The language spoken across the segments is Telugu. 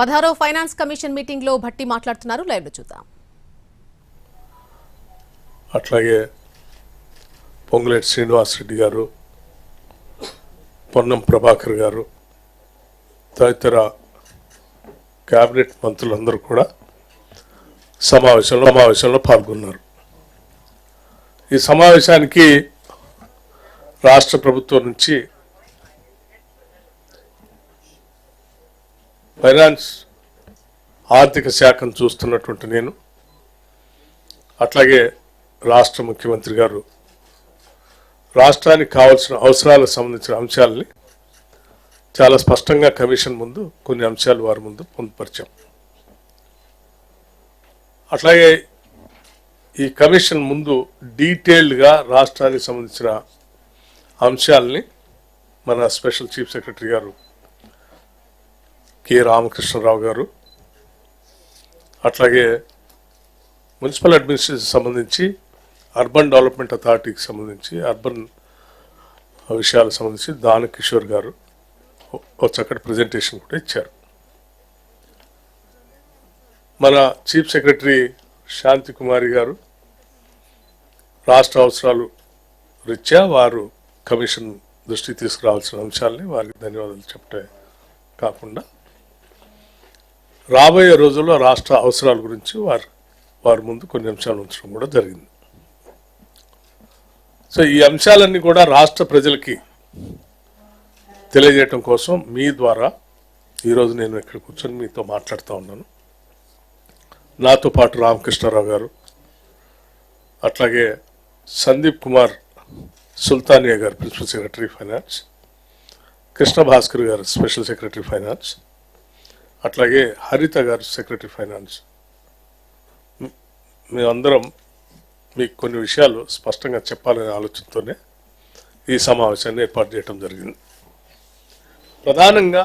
పదహారో ఫైనాన్స్ కమిషన్ మీటింగ్లో భట్టి మాట్లాడుతున్నారు. లైవ్లో చూద్దాం. అట్లాగే పొంగులేటి శ్రీనివాసరెడ్డి గారు పొన్నం ప్రభాకర్ గారు తదితర కేబినెట్ మంత్రులందరూ కూడా సమావేశంలో సమావేశంలో పాల్గొన్నారు. ఈ సమావేశానికి రాష్ట్ర ప్రభుత్వం నుంచి ఫైనాన్స్ ఆర్థిక శాఖను చూస్తున్నటువంటి నేను అట్లాగే రాష్ట్ర ముఖ్యమంత్రి గారు రాష్ట్రానికి కావాల్సిన అవసరాలకు సంబంధించిన అంశాలని చాలా స్పష్టంగా కమిషన్ ముందు కొన్ని అంశాలు వారి ముందు పొందుపరిచాం. అట్లాగే ఈ కమిషన్ ముందు డీటెయిల్డ్గా రాష్ట్రానికి సంబంధించిన అంశాలని మన special chief secretary garu K. Ramakrishnarao garu అట్లాగే మున్సిపల్ అడ్మినిస్ట్రేషన్ సంబంధించి అర్బన్ డెవలప్మెంట్ అథారిటీకి సంబంధించి అర్బన్ విషయాలకు సంబంధించి దాన కిషోర్ గారు ఒక చక్కటి ప్రజెంటేషన్ కూడా ఇచ్చారు. మన చీఫ్ సెక్రటరీ శాంతి కుమారి గారు రాష్ట్ర అవసరాలు రీత్యా వారు కమిషన్ దృష్టికి తీసుకురావాల్సిన అంశాలని వారికి ధన్యవాదాలు చెప్పటే కాకుండా రాబోయే రోజుల్లో రాష్ట్ర అవసరాల గురించి వారు వారి ముందు కొన్ని అంశాలు ఉంచడం కూడా జరిగింది. సో ఈ అంశాలన్నీ కూడా రాష్ట్ర ప్రజలకి తెలియజేయటం కోసం మీ ద్వారా ఈరోజు నేను ఇక్కడ కూర్చొని మీతో మాట్లాడుతూ ఉన్నాను. నాతో పాటు రామకృష్ణారావు గారు అట్లాగే సందీప్ కుమార్ సుల్తానియా గారు principal secretary finance Krishna Bhaskar గారు స్పెషల్ సెక్రటరీ ఫైనాన్స్ అట్లాగే హరిత గారు సెక్రటరీ ఫైనాన్స్. మేమందరం మీకు కొన్ని విషయాలు స్పష్టంగా చెప్పాలనే ఆలోచనతోనే ఈ సమావేశాన్ని ఏర్పాటు చేయడం జరిగింది. ప్రధానంగా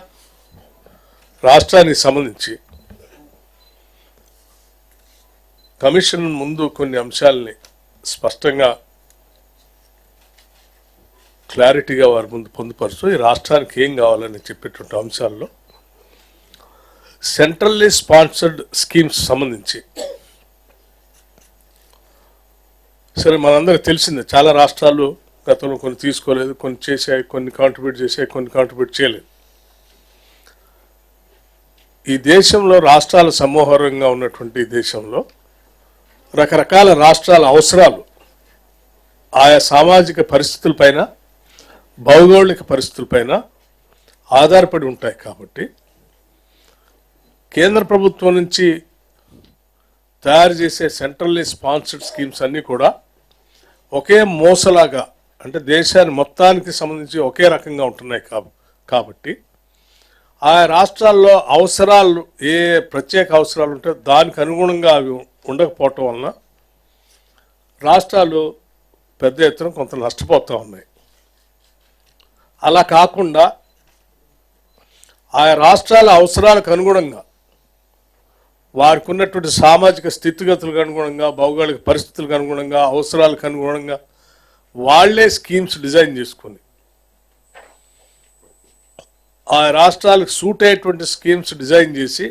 రాష్ట్రానికి సంబంధించి కమిషన్ ముందు కొన్ని అంశాలని స్పష్టంగా క్లారిటీగా వారి ముందు పొందుపరుస్తూ ఈ రాష్ట్రానికి ఏం కావాలని చెప్పేటువంటి అంశాల్లో సెంట్రల్లీ స్పాన్సర్డ్ స్కీమ్స్ సంబంధించి. సరే మనందరికి తెలిసిందే చాలా రాష్ట్రాలు గతంలో కొన్ని తీసుకోలేదు కొన్ని చేశాయి కొన్ని కాంట్రిబ్యూట్ చేశాయి కొన్ని కాంట్రిబ్యూట్ చేయలేదు. ఈ దేశంలో రాష్ట్రాల సమూహంగా ఉన్నటువంటి ఈ దేశంలో రకరకాల రాష్ట్రాల అవసరాలు ఆయా సామాజిక పరిస్థితులపైన భౌగోళిక పరిస్థితులపైన ఆధారపడి ఉంటాయి కాబట్టి కేంద్ర ప్రభుత్వం నుంచి తయారు చేసే సెంట్రల్లీ స్పాన్సర్డ్ స్కీమ్స్ అన్నీ కూడా ఒకే మోసలాగా అంటే దేశాన్ని మొత్తానికి సంబంధించి ఒకే రకంగా ఉంటున్నాయి కాబట్టి ఆయా రాష్ట్రాల్లో అవసరాలు ఏ ప్రత్యేక అవసరాలు ఉంటే దానికి అనుగుణంగా అవి ఉండకపోవటం వలన రాష్ట్రాలు పెద్ద ఎత్తున కొంత నష్టపోతూ ఉన్నాయి. అలా కాకుండా ఆయా రాష్ట్రాల అవసరాలకు అనుగుణంగా వారికి ఉన్నటువంటి సామాజిక స్థితిగతులకు అనుగుణంగా భౌగోళిక పరిస్థితులకు అనుగుణంగా అవసరాలకు అనుగుణంగా వాళ్ళే స్కీమ్స్ డిజైన్ చేసుకొని ఆ రాష్ట్రాలకు సూట్ అయ్యేటువంటి స్కీమ్స్ డిజైన్ చేసి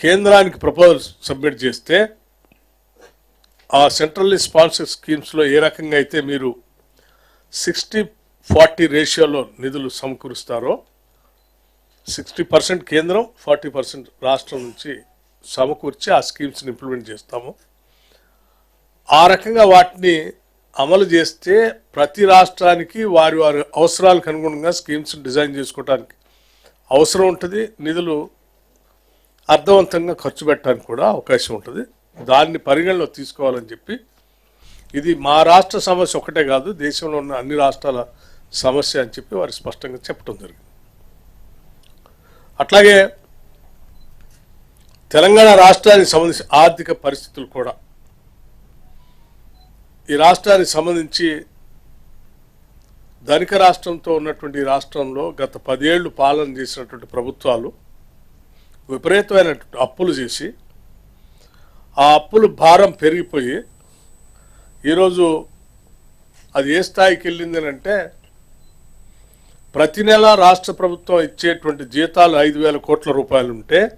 కేంద్రానికి ప్రపోజల్ సబ్మిట్ చేస్తే ఆ సెంట్రల్లీ స్పాన్సర్ స్కీమ్స్లో ఏ రకంగా అయితే మీరు సిక్స్టీ ఫార్టీ రేషియోలో నిధులు సమకూరుస్తారో సిక్స్టీ పర్సెంట్ కేంద్రం ఫార్టీ పర్సెంట్ రాష్ట్రం నుంచి సమకూర్చి ఆ స్కీమ్స్ని ఇంప్లిమెంట్ చేస్తాము. ఆ రకంగా వాటిని అమలు చేస్తే ప్రతి రాష్ట్రానికి వారి వారి అవసరాలకు అనుగుణంగా స్కీమ్స్ డిజైన్ చేసుకోవడానికి అవసరం ఉంటుంది. నిధులు అర్థవంతంగా ఖర్చు పెట్టడానికి కూడా అవకాశం ఉంటుంది. దాన్ని పరిగణలో తీసుకోవాలని చెప్పి ఇది మా రాష్ట్ర సమస్య ఒకటే కాదు దేశంలో ఉన్న అన్ని రాష్ట్రాల సమస్య అని చెప్పి వారు స్పష్టంగా చెప్పడం జరిగింది. అట్లాగే తెలంగాణ రాష్ట్రానికి సంబంధించి ఆర్థిక పరిస్థితులు కూడా. ఈ రాష్ట్రానికి సంబంధించి ధనిక రాష్ట్రంతో ఉన్నటువంటి రాష్ట్రంలో గత పదేళ్ళు పాలన చేసినటువంటి ప్రభుత్వాలు విపరీతమైనటువంటి అప్పులు చేసి ఆ అప్పులు భారం పెరిగిపోయి ఈరోజు అది ఏ స్థాయికి వెళ్ళిందనంటే అంటే ప్రతి నెల రాష్ట్ర ప్రభుత్వం ఇచ్చేటువంటి జీతాలు ఐదు వేల కోట్ల రూపాయలు ఉంటే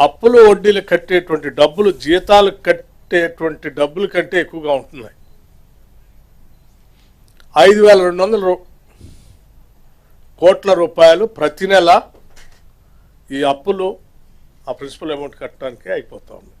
అప్పులు వడ్డీలు కట్టేటువంటి డబ్బులు జీతాలు కట్టేటువంటి డబ్బుల కంటే ఎక్కువగా ఉంటున్నాయి. ఐదు వేల రెండు వందల రూ- కోట్ల రూపాయలు ప్రతి నెల ఈ అప్పులు ఆ ప్రిన్సిపల్ అమౌంట్ కట్టడానికి అయిపోతా ఉంది.